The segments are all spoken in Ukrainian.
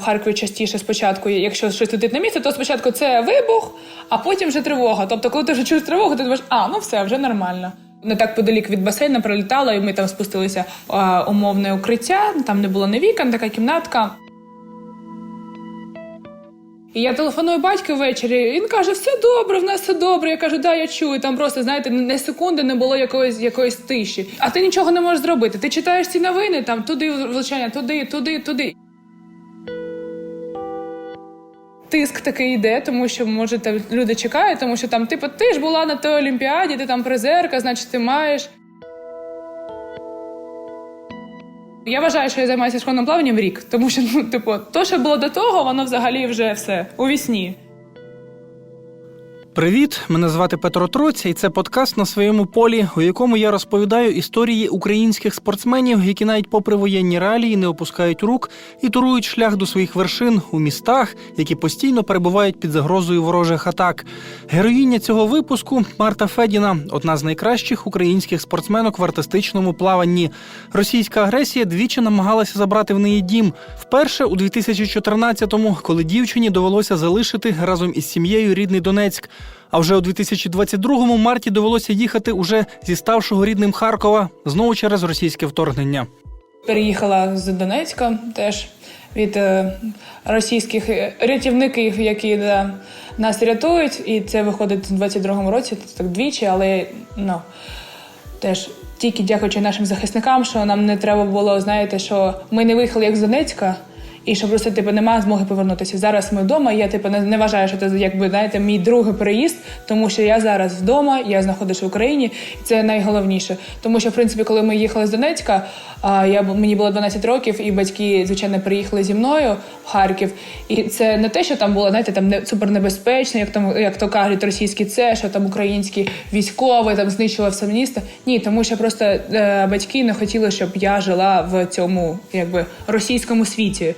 В Харкові частіше спочатку, якщо щось летить на місце, то спочатку це вибух, а потім вже тривога. Тобто, коли ти вже чуєш тривогу, ти думаєш, а ну все, вже нормально. Не так подалік від басейну прилітало, і ми там спустилися а, умовне укриття. Там не було ні вікон, така кімнатка. І я телефоную батьку ввечері. Він каже: все добре, в нас все добре. Я кажу, да, я чую. Там просто знаєте, не секунди не було якоїсь якоїсь тиші. А ти нічого не можеш зробити. Ти читаєш ці новини, там туди влучання, туди, туди, туди. Тиск такий йде, тому що може там люди чекають, тому що там, типу, ти ж була на той олімпіаді, ти там призерка, значить ти маєш. Я вважаю, що я займаюся школьним плаванням рік, тому що ну, типу, то, що було до того, воно взагалі вже все у вісні. Привіт, мене звати Петро Троця, і це подкаст на своєму полі, у якому я розповідаю історії українських спортсменів, які навіть попри воєнні реалії не опускають рук і турують шлях до своїх вершин у містах, які постійно перебувають під загрозою ворожих атак. Героїня цього випуску Марта Федіна, одна з найкращих українських спортсменок в артистичному плаванні. Російська агресія двічі намагалася забрати в неї дім. Вперше у 2014-му, коли дівчині довелося залишити разом із сім'єю рідний Донецьк. А вже у 2022-му Марті довелося їхати уже зі ставшого рідним Харкова знову через російське вторгнення. Переїхала з Донецька теж від е, російських рятівників, які нас рятують. І це виходить у 22-му році, так двічі, але ну, теж тільки дякуючи нашим захисникам, що нам не треба було, знаєте, що ми не виїхали як з Донецька. І що просто типу немає змоги повернутися. Зараз ми вдома. Я типу не, не вважаю, що це якби знаєте, мій другий переїзд, тому що я зараз вдома, я знаходжусь в Україні, і це найголовніше. Тому що, в принципі, коли ми їхали з Донецька, а я мені було 12 років, і батьки, звичайно, приїхали зі мною в Харків. І це не те, що там було, знаєте, там не супернебезпечно, як там, як то кажуть, російські це, що там українські військові там знищували все місто. Ні, тому що просто е, батьки не хотіли, щоб я жила в цьому якби російському світі.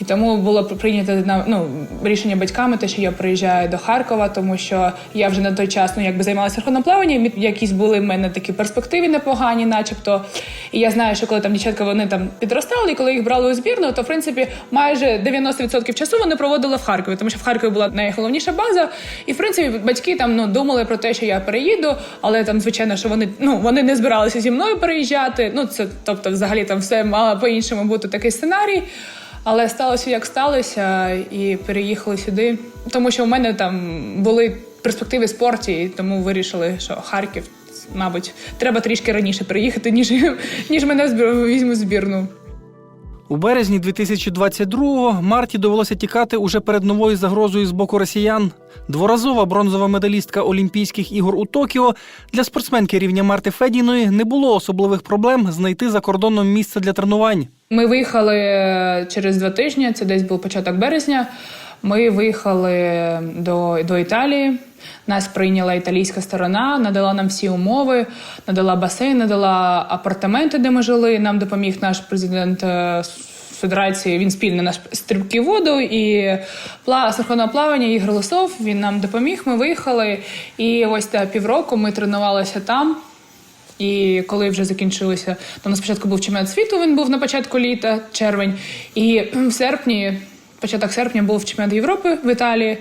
І тому було прийнято ну рішення батьками, те, що я приїжджаю до Харкова, тому що я вже на той час ну якби займалася верховним. Якісь були в мене такі перспективи непогані, начебто. І я знаю, що коли там дівчатка вони там підростали, і коли їх брали у збірну, то в принципі майже 90% часу вони проводили в Харкові, тому що в Харкові була найголовніша база. І в принципі батьки там ну думали про те, що я переїду, але там звичайно, що вони ну вони не збиралися зі мною переїжджати. Ну це тобто, взагалі там все мало по-іншому бути такий сценарій. Але сталося як сталося, і переїхали сюди. Тому що у мене там були перспективи спорті, і тому вирішили, що Харків, мабуть, треба трішки раніше приїхати, ніж, ніж мене візьмуть збірну. У березні 2022-го Марті довелося тікати уже перед новою загрозою з боку росіян. Дворазова бронзова медалістка Олімпійських ігор у Токіо для спортсменки рівня Марти Федіної не було особливих проблем знайти за кордоном місце для тренувань. Ми виїхали е, через два тижні, це десь був початок березня. Ми виїхали до, до Італії. Нас прийняла італійська сторона, надала нам всі умови, надала басейн, надала апартаменти, де ми жили. Нам допоміг наш президент е, Федерації. Він спільно наш стрибки воду і пла синхронного плавання Ігор Лосов. Він нам допоміг. Ми виїхали. І ось та півроку ми тренувалися там. І коли вже закінчилося, то на спочатку був чемпіонат світу, він був на початку літа, червень. І в серпні, початок серпня, був чемпіонат Європи в Італії.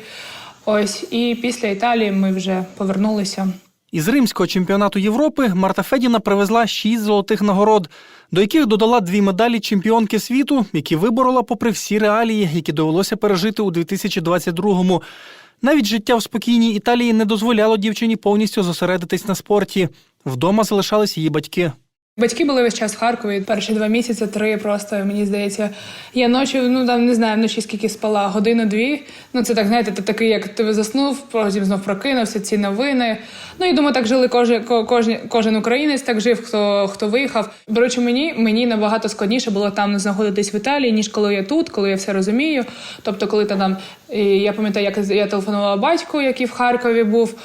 Ось, і після Італії ми вже повернулися. Із римського чемпіонату Європи Марта Федіна привезла шість золотих нагород, до яких додала дві медалі чемпіонки світу, які виборола попри всі реалії, які довелося пережити у 2022-му. Навіть життя в спокійній Італії не дозволяло дівчині повністю зосередитись на спорті. Вдома залишались її батьки. Батьки були весь час в Харкові. Перші два місяці, три просто мені здається. Я ночі, ну там не знаю, вночі скільки спала, годину-дві. Ну це так, знаєте, ти такий, як ти заснув, потім знов прокинувся, ці новини. Ну і думаю, так жили кожен, кожен, кожен українець, так жив, хто хто виїхав. Речі, мені мені набагато складніше було там знаходитись в Італії, ніж коли я тут, коли я все розумію. Тобто, коли там, я пам'ятаю, як я телефонувала батьку, який в Харкові був.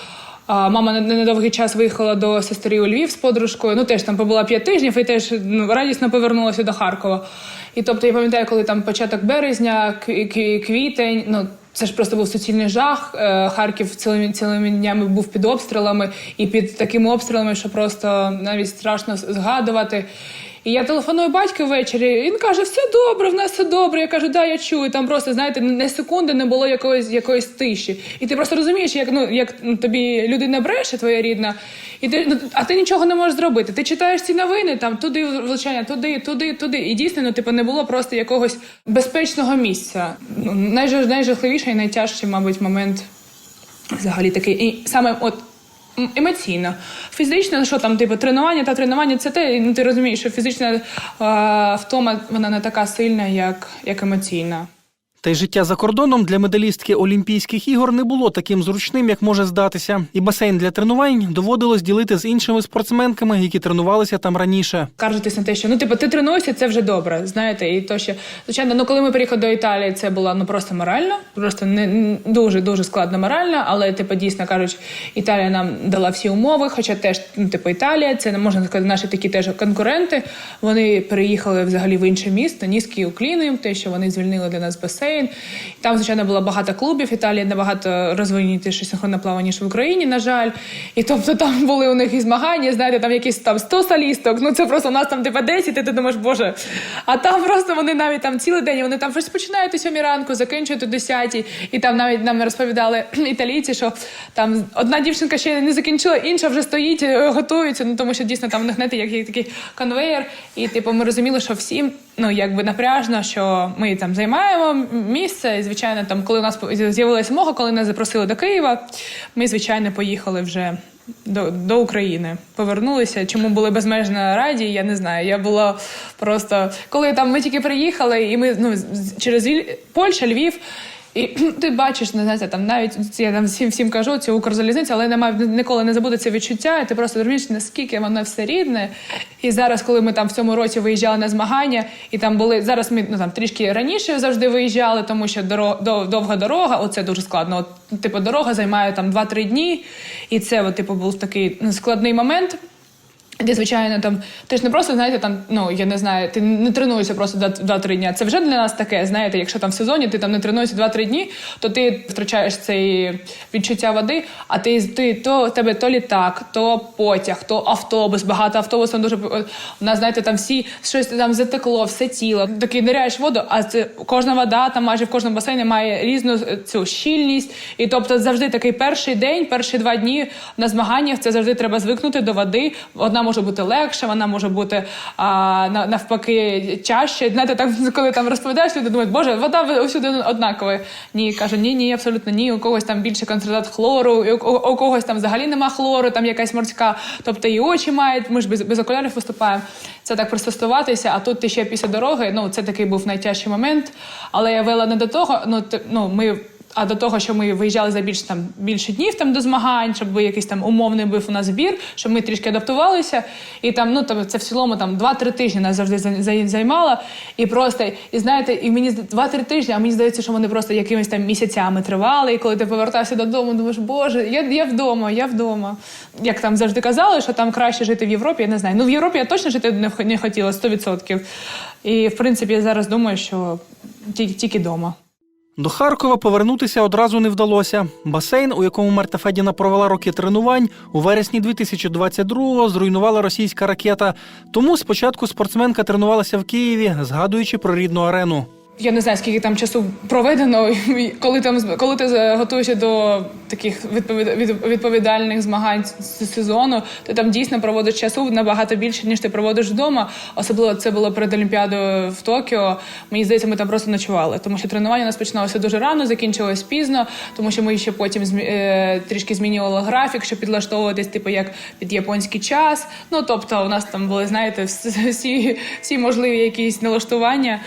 А мама на на довгий час виїхала до сестри у Львів з подружкою. Ну теж там побула п'ять тижнів і теж ну, радісно повернулася до Харкова. І тобто я пам'ятаю, коли там початок березня, кві- кві- квітень, ну. Це ж просто був суцільний жах. Е, Харків цілими цілими днями був під обстрілами і під такими обстрілами, що просто навіть страшно згадувати. І я телефоную батьку ввечері. Він каже: все добре, в нас все добре. Я кажу, да, я чую. Там просто знаєте, не секунди не було якоїсь якоїсь тиші. І ти просто розумієш, як ну як ну, тобі людина бреше, твоя рідна, і ти ну, а ти нічого не можеш зробити. Ти читаєш ці новини, там туди влучання, туди, туди, туди. І дійсно, ну типу, не було просто якогось безпечного місця. Ну найжах- найжахливіший і найтяжчий, мабуть, момент взагалі такий. І саме от. Емоційно, фізично, що там, типу, тренування та тренування це те, ну ти розумієш, що фізична е, втома вона не така сильна, як, як емоційна. Та й життя за кордоном для медалістки Олімпійських ігор не було таким зручним, як може здатися. І басейн для тренувань доводилось ділити з іншими спортсменками, які тренувалися там раніше. Скаржитись на те, що ну типу, ти тренуєшся, це вже добре. Знаєте, і то що звичайно, ну коли ми приїхали до Італії, це було ну просто морально, просто не дуже дуже складно морально. Але типу, дійсно кажуть, Італія нам дала всі умови. Хоча теж ну, типу, Італія, це не можна сказати, наші такі теж конкуренти. Вони переїхали взагалі в інше місто, низький уклін їм, те, що вони звільнили для нас басейн. Там, звичайно, було багато клубів. Італія набагато розвинутіше синхронне плавання, ніж в Україні, на жаль. І тобто там були у них і змагання, знаєте, там якісь там 100 солісток. Ну це просто у нас там типа 10, і ти думаєш, боже. А там просто вони навіть там цілий день, вони там щось починають о 7 ранку, закінчують о 10. І там навіть нам розповідали італійці, що там одна дівчинка ще не закінчила, інша вже стоїть, е, готується. Ну тому що дійсно там знаєте, як є такий конвейер. І типу, ми розуміли, що всім ну якби напряжно, що ми там займаємо місце. І звичайно, там, коли у нас з'явилася мога, коли нас запросили до Києва, ми звичайно поїхали вже. До, до України повернулися. Чому були безмежно раді? Я не знаю. Я була просто коли там ми тільки приїхали, і ми ну через. Польща, Львів. І ти бачиш, не знаєте, там навіть я там всім всім кажу цю Укрзалізницю, але немає ніколи не забуде це відчуття. І ти просто розумієш, наскільки воно все рідне. І зараз, коли ми там в цьому році виїжджали на змагання, і там були зараз. Ми ну там трішки раніше завжди виїжджали, тому що доро, довга дорога. Оце дуже складно. От, типу, дорога займає там 2-3 дні, і це, от, типу, був такий ну, складний момент. Де, звичайно, там ти ж не просто знаєте, там ну я не знаю, ти не тренуєшся просто 2-3 дні. Це вже для нас таке. Знаєте, якщо там в сезоні ти там не тренуєшся 2-3 дні, то ти втрачаєш цей відчуття води. А ти ти то тебе то літак, то потяг, то автобус. Багато автобусів дуже у нас, знаєте, там всі щось там затекло, все тіло. Такий ниряєш воду, а це кожна вода там майже в кожному басейні має різну цю щільність. І тобто завжди такий перший день, перші два дні на змаганнях це завжди треба звикнути до води. Одна може бути легша, вона може бути а, навпаки чаще. Знаєте, так коли там розповідаєш, люди думають, боже, вода усюди однакова. Ні, кажу, ні, ні, абсолютно ні. У когось там більше концентрат хлору, у, у когось там взагалі нема хлору, там якась морська, тобто і очі мають. Ми ж без, без окулярів виступаємо. Це так пристосуватися. А тут ти ще після дороги. Ну це такий був найтяжчий момент. Але я вела не до того. Ну ти- ну ми. А до того, що ми виїжджали за більше там більше днів там до змагань, щоб був якийсь там умовний був у нас збір, щоб ми трішки адаптувалися. І там, ну там це в цілому там 2-3 тижні нас завжди за- за- займало. І просто, і знаєте, і мені зда- 2-3 тижні, а мені здається, що вони просто якимись там місяцями тривали. І коли ти повертався додому, думаєш, боже, я, я вдома, я вдома. Як там завжди казали, що там краще жити в Європі, я не знаю. Ну в Європі я точно жити не, не хотіла 100%. І в принципі я зараз думаю, що тільки, тільки вдома. До Харкова повернутися одразу не вдалося. Басейн, у якому Марта Федіна провела роки тренувань, у вересні 2022-го зруйнувала російська ракета. Тому спочатку спортсменка тренувалася в Києві, згадуючи про рідну арену. Я не знаю, скільки там часу проведено, коли там коли ти готуєшся до таких відповід- відповідальних змагань з сезону, ти там дійсно проводиш часу набагато більше, ніж ти проводиш вдома. Особливо це було перед Олімпіадою в Токіо. Мені здається, ми там просто ночували, тому що тренування у нас починалося дуже рано, закінчилось пізно, тому що ми ще потім е, трішки змінювали графік, щоб підлаштовуватись, типу як під японський час. Ну тобто, у нас там були, знаєте, всі, всі можливі якісь налаштування.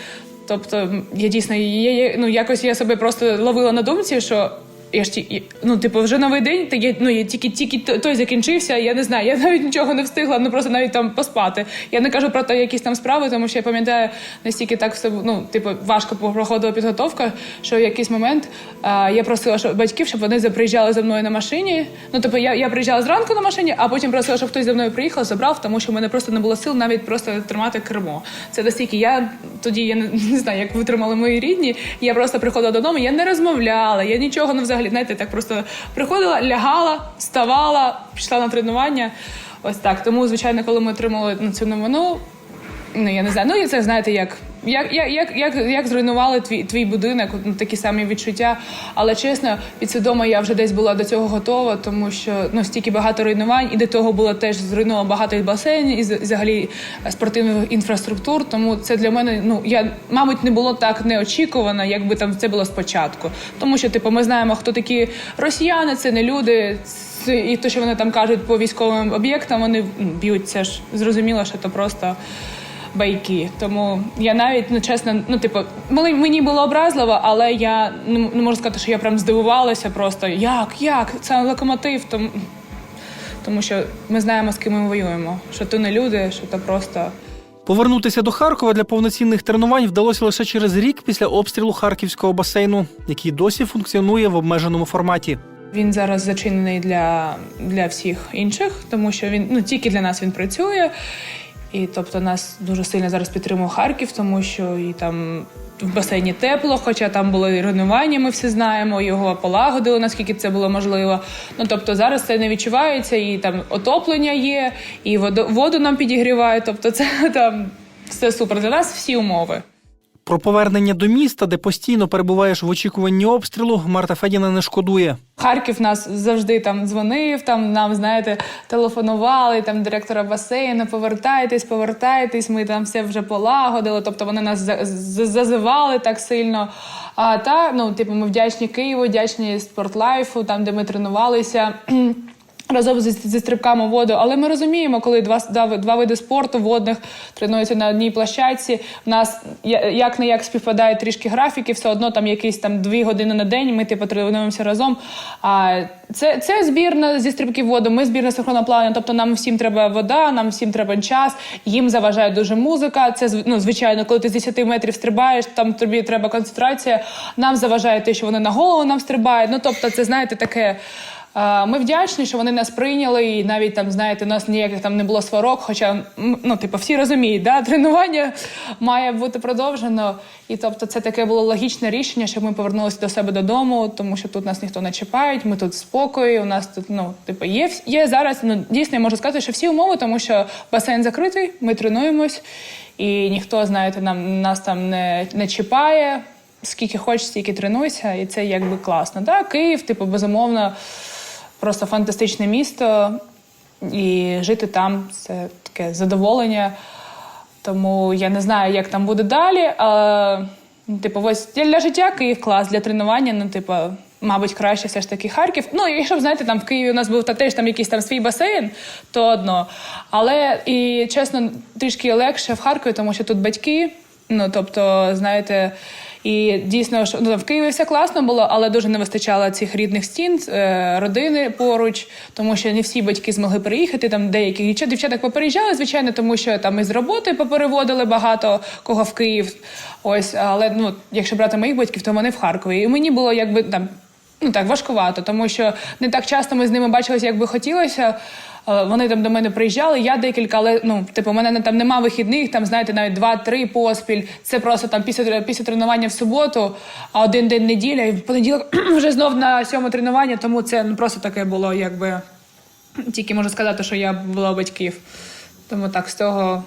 Тобто, я дійсно я, ну, якось я себе просто ловила на думці, що я ж ті, ну, типу, вже новий день, та я, ну, я тільки тільки той закінчився. Я не знаю, я навіть нічого не встигла, ну просто навіть там поспати. Я не кажу про те, якісь там справи, тому що я пам'ятаю настільки так все ну, типу, важко проходила підготовка, що в якийсь момент а, я просила що батьків, щоб вони за- приїжджали за мною на машині. Ну, тобто, я, я приїжджала зранку на машині, а потім просила, щоб хтось за мною приїхав, забрав, тому що в мене просто не було сил навіть просто тримати кермо. Це настільки я тоді я не, не знаю, як витримали мої рідні. Я просто приходила додому, я не розмовляла, я нічого не взагалі, знаєте, так просто приходила, лягала, вставала, пішла на тренування. Ось так. Тому, звичайно, коли ми отримали ну, цю новину, ну я не знаю. Ну і це знаєте, як, як, як, як, як, зруйнували твій твій будинок, ну, такі самі відчуття. Але чесно, підсвідомо я вже десь була до цього готова, тому що ну стільки багато руйнувань, і до того було теж зруйновано багато і басейнів, і взагалі е, спортивних інфраструктур. Тому це для мене, ну я мабуть, не було так неочікувано, якби там це було спочатку. Тому що, типу, ми знаємо, хто такі росіяни, це не люди. І те, що вони там кажуть по військовим об'єктам, вони ну, б'ють. Ж зрозуміло, що це просто байки. Тому я навіть ну чесно, ну типу, мені, мені було образливо, але я не, не можу сказати, що я прям здивувалася. Просто як, як це локомотив. Тому, тому що ми знаємо, з ким ми воюємо. Що то не люди, що то просто. Повернутися до Харкова для повноцінних тренувань вдалося лише через рік після обстрілу харківського басейну, який досі функціонує в обмеженому форматі. Він зараз зачинений для, для всіх інших, тому що він ну тільки для нас він працює. І тобто нас дуже сильно зараз підтримує Харків, тому що і там в басейні тепло, хоча там були руйнування, ми всі знаємо, його полагодили, наскільки це було можливо. Ну тобто зараз це не відчувається, і там отоплення є, і воду, воду нам підігрівають. Тобто, це там все супер. Для нас всі умови. Про повернення до міста, де постійно перебуваєш в очікуванні обстрілу, Марта Федіна не шкодує. Харків нас завжди там дзвонив, там нам, знаєте, телефонували, там директора басейну, повертайтесь, повертайтесь, ми там все вже полагодили. Тобто вони нас за- зазивали так сильно. А та ну, типу, ми вдячні Києву, вдячні спортлайфу, там, де ми тренувалися. Разом зі, стрибками воду, але ми розуміємо, коли два, два, види спорту водних тренуються на одній площадці. У нас як не як співпадають трішки графіки, все одно там якісь там дві години на день. Ми типу тренуємося разом. А це, це збірна зі стрибків в воду. Ми збірна синхронного. Тобто нам всім треба вода, нам всім треба час. Їм заважає дуже музика. Це ну, звичайно, коли ти з 10 метрів стрибаєш, там тобі треба концентрація. Нам заважає те, що вони на голову нам стрибають. Ну тобто, це знаєте таке. Ми вдячні, що вони нас прийняли, і навіть там, знаєте, у нас ніяких там не було сварок. Хоча ну, типу, всі розуміють, да, тренування має бути продовжено. І тобто, це таке було логічне рішення, щоб ми повернулися до себе додому, тому що тут нас ніхто не чіпає, ми тут спокої. У нас тут ну, типу, є, є зараз. Ну дійсно я можу сказати, що всі умови, тому що басейн закритий, ми тренуємось, і ніхто, знаєте, нам нас там не, не чіпає. Скільки хочеш, стільки тренуйся, і це якби класно. Так, Київ, типу, безумовно просто фантастичне місто, і жити там це таке задоволення. Тому я не знаю, як там буде далі. А, ну, типу, ось для життя Київ клас, для тренування, ну, типу, мабуть, краще все ж таки Харків. Ну, якщо б знаєте, там в Києві у нас був та теж там якийсь там свій басейн, то одно. Але і чесно, трішки легше в Харкові, тому що тут батьки. Ну, тобто, знаєте, і дійсно, ну, в Києві все класно було, але дуже не вистачало цих рідних стін, е, родини поруч, тому що не всі батьки змогли приїхати. Там деякі дівчат, дівчаток попереїжджали, звичайно, тому що там із роботи попереводили багато кого в Київ. Ось, але ну, якщо брати моїх батьків, то вони в Харкові. І мені було якби там ну так важкувато, тому що не так часто ми з ними бачилися, як би хотілося. Е, Вони там до мене приїжджали, я декілька, але ну, типу, у мене там нема вихідних, там, знаєте, навіть два-три поспіль. Це просто там після, після тренування в суботу, а один день неділя, і в понеділок вже знов на сьому тренування, тому це ну, просто таке було, якби тільки можу сказати, що я була батьків. Тому так, з того,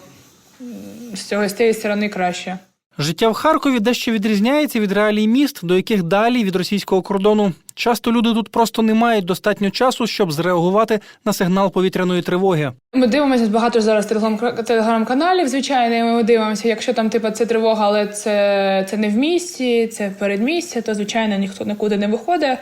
з цього з цієї сторони краще. Життя в Харкові дещо відрізняється від реалій міст, до яких далі від російського кордону. Часто люди тут просто не мають достатньо часу, щоб зреагувати на сигнал повітряної тривоги. Ми дивимося багато зараз телеграм- телеграм-каналів. Звичайно, ми дивимося, якщо там типа це тривога, але це, це не в місті, це в передмісті, то звичайно ніхто нікуди не виходить.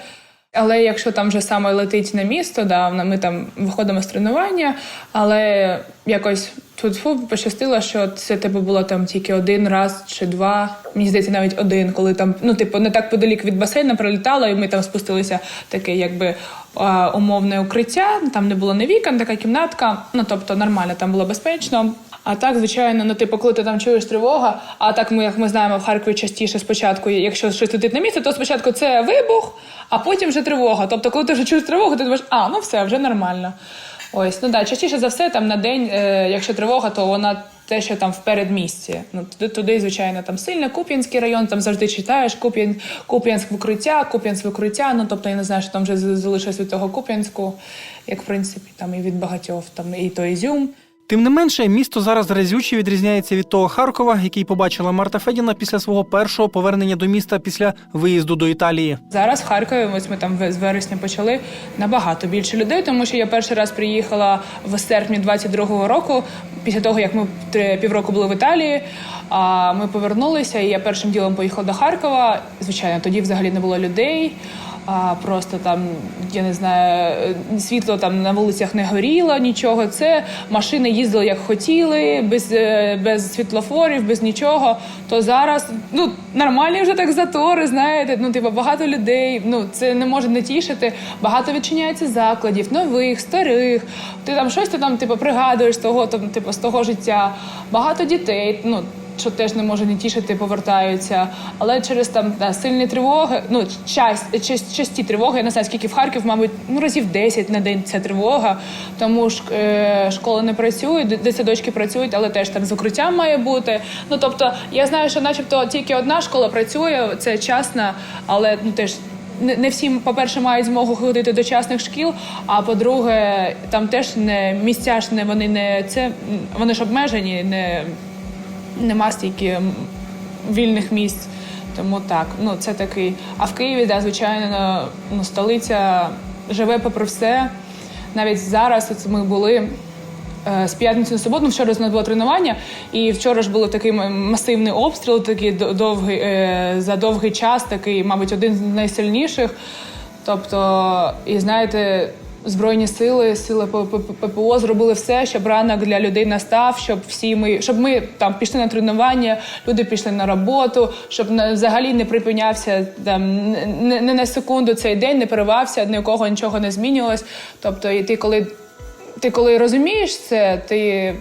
Але якщо там вже саме летить на місто, да, ми там виходимо з тренування, але якось тут фу, пощастило, що це типу було там тільки один раз чи два. Мені здається, навіть один, коли там, ну, типу, не так подалік від басейну прилітало, і ми там спустилися таке, якби умовне укриття. Там не було не вікон, така кімнатка. Ну тобто нормально, там було безпечно. А так, звичайно, ну типу, коли ти там чуєш тривога, а так ми, як ми знаємо, в Харкові частіше спочатку, якщо щось летить на місце, то спочатку це вибух, а потім вже тривога. Тобто, коли ти вже чуєш тривогу, ти думаєш, а ну все, вже нормально. Ось, ну да, частіше за все, там на день, е, якщо тривога, то вона те, що там в передмісті. Ну туди, туди, звичайно, там сильно Куп'янський район, там завжди читаєш Куп'ян, Куп'янськ в укриття, Куп'янськ укриття. Ну тобто я не знаю, що там вже залишилось від того Куп'янську, як в принципі там і від багатьох, там і то Ізюм. Тим не менше, місто зараз разюче відрізняється від того Харкова, який побачила Марта Федіна після свого першого повернення до міста після виїзду до Італії. Зараз в Харкові, ось ми там з вересня почали набагато більше людей, тому що я перший раз приїхала в серпні 22-го року, після того як ми три- півроку були в Італії. А ми повернулися, і я першим ділом поїхала до Харкова. Звичайно, тоді взагалі не було людей. А просто там, я не знаю, світло там на вулицях не горіло, нічого. Це машини їздили як хотіли, без, е, без світлофорів, без нічого. То зараз ну нормальні вже так затори, знаєте. Ну, типу, багато людей. Ну це не може не тішити. Багато відчиняється закладів, нових, старих. Ти там щось ти там, типу, пригадуєш того, там, типу, з того життя. Багато дітей. Ну що теж не може не тішити, повертаються. Але через там да, сильні тривоги, ну час, час, часті тривоги, я не знаю, скільки в Харків, мабуть, ну разів 10 на день ця тривога. Тому ж е, школи не працюють, д- дитсадочки працюють, але теж там з укриттям має бути. Ну тобто, я знаю, що, начебто, тільки одна школа працює, це частна, але ну теж. Не не всі, по-перше, мають змогу ходити до частних шкіл. А по-друге, там теж не місця ж не вони не це вони ж обмежені, не нема стільки вільних місць. Тому так, ну це такий. А в Києві, да, звичайно, ну, столиця живе попри все. Навіть зараз от ми були е, з п'ятниці на суботу. ну, Вчора у нас було тренування, і вчора ж був такий масивний обстріл, такий довгий е, за довгий час, такий, мабуть, один з найсильніших. Тобто, і знаєте, збройні сили, сили ППО зробили все, щоб ранок для людей настав, щоб всі ми, щоб ми там пішли на тренування, люди пішли на роботу, щоб взагалі не припинявся там не, не на секунду цей день, не перервався, ні у кого нічого не змінювалось. Тобто, і ти коли ти коли розумієш це, ти.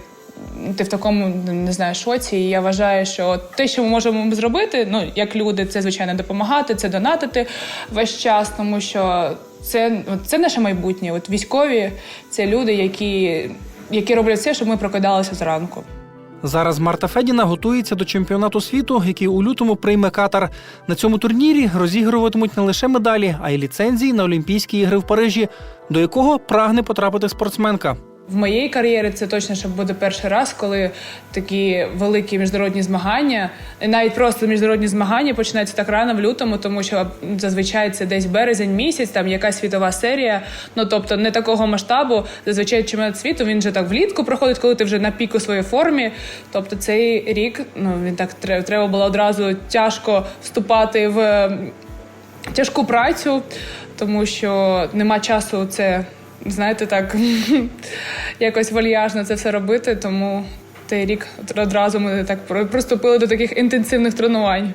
Ти в такому не знаю шоці. І я вважаю, що те, що ми можемо зробити, ну як люди, це звичайно допомагати, це донатити весь час, тому що це, це наше майбутнє. От військові це люди, які, які роблять все, щоб ми прокидалися зранку. Зараз Марта Федіна готується до чемпіонату світу, який у лютому прийме Катар. На цьому турнірі розігруватимуть не лише медалі, а й ліцензії на Олімпійські ігри в Парижі, до якого прагне потрапити спортсменка. В моїй кар'єрі це точно що буде перший раз, коли такі великі міжнародні змагання, і навіть просто міжнародні змагання починаються так рано в лютому, тому що зазвичай це десь березень місяць, там якась світова серія. Ну тобто не такого масштабу. Зазвичай чемпіонат світу він вже так влітку проходить, коли ти вже на піку своєї формі. Тобто цей рік ну він так треба, було одразу тяжко вступати в тяжку працю, тому що нема часу це, знаєте, так якось вальяжно це все робити. Тому той рік одразу ми так приступили до таких інтенсивних тренувань.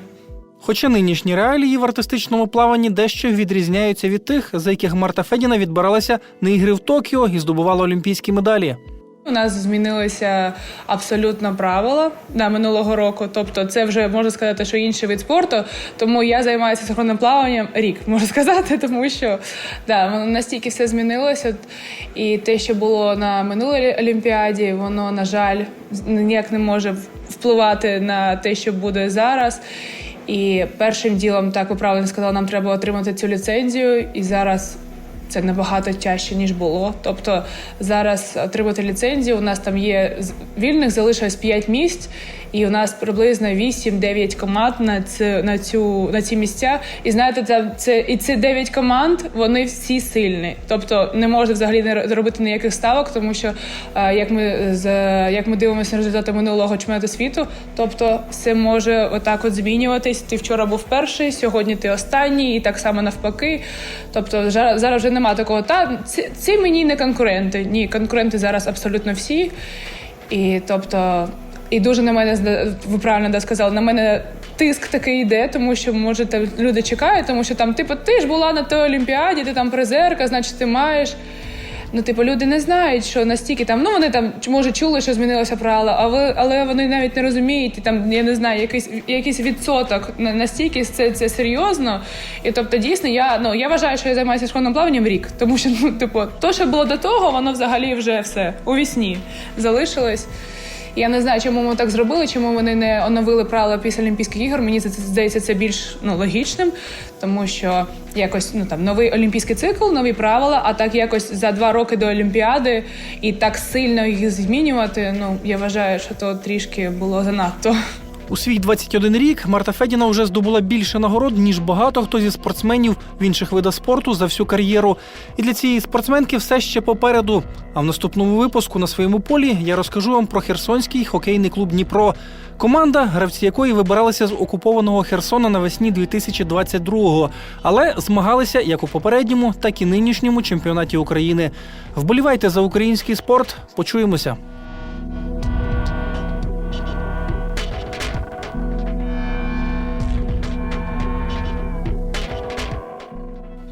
Хоча нинішні реалії в артистичному плаванні дещо відрізняються від тих, за яких Марта Федіна відбиралася на ігри в Токіо і здобувала олімпійські медалі. У нас змінилися абсолютно правила на минулого року. Тобто, це вже можна сказати, що інший вид спорту. Тому я займаюся синхронним плаванням рік, можна сказати, тому що да, воно настільки все змінилося. І те, що було на минулій олімпіаді, воно на жаль ніяк не може впливати на те, що буде зараз. І першим ділом, так ви правильно сказали, нам треба отримати цю ліцензію. І зараз це набагато тяжче ніж було. Тобто зараз отримати ліцензію. У нас там є вільних, залишилось 5 місць, і у нас приблизно 8-9 команд на цю на цю на ці місця. І знаєте, це, це і ці 9 команд вони всі сильні. Тобто не можна взагалі не ро- робити ніяких ставок, тому що е, як ми з як ми дивимося на результати минулого чемпіонату світу, тобто все може отак от змінюватись. Ти вчора був перший, сьогодні ти останній, і так само навпаки. Тобто, зараз вже немає такого. Та ці, ці мені не конкуренти. Ні, конкуренти зараз абсолютно всі. І тобто, і дуже на мене ви правильно да, сказали, на мене тиск такий йде, тому що може там люди чекають, тому що там, типу, ти ж була на той олімпіаді, ти там призерка, значить ти маєш. Ну, типу, люди не знають, що настільки там, ну вони там може чули, що змінилося правила, а ви, але вони навіть не розуміють, і там я не знаю, якийсь якийсь відсоток настільки це, це серйозно. І тобто, дійсно, я ну я вважаю, що я займаюся школьним плаванням рік, тому що ну, типу, то, що було до того, воно взагалі вже все у вісні залишилось. Я не знаю, чому ми так зробили, чому вони не оновили правила після Олімпійських ігор. Мені це здається це більш ну логічним, тому що якось ну там новий олімпійський цикл, нові правила. А так якось за два роки до Олімпіади і так сильно їх змінювати. Ну я вважаю, що то трішки було занадто. У свій 21 рік Марта Федіна вже здобула більше нагород, ніж багато хто зі спортсменів в інших видах спорту за всю кар'єру. І для цієї спортсменки все ще попереду. А в наступному випуску на своєму полі я розкажу вам про Херсонський хокейний клуб Дніпро. Команда, гравці якої вибиралися з окупованого Херсона навесні 2022-го, але змагалися як у попередньому, так і нинішньому чемпіонаті України. Вболівайте за український спорт. Почуємося.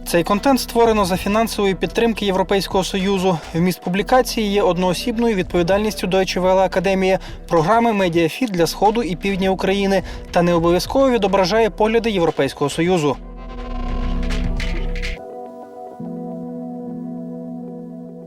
Цей контент створено за фінансової підтримки Європейського союзу. Вміст публікації є одноосібною відповідальністю Deutsche Welle Академії, програми Медіафіт для сходу і півдня України та не обов'язково відображає погляди Європейського союзу.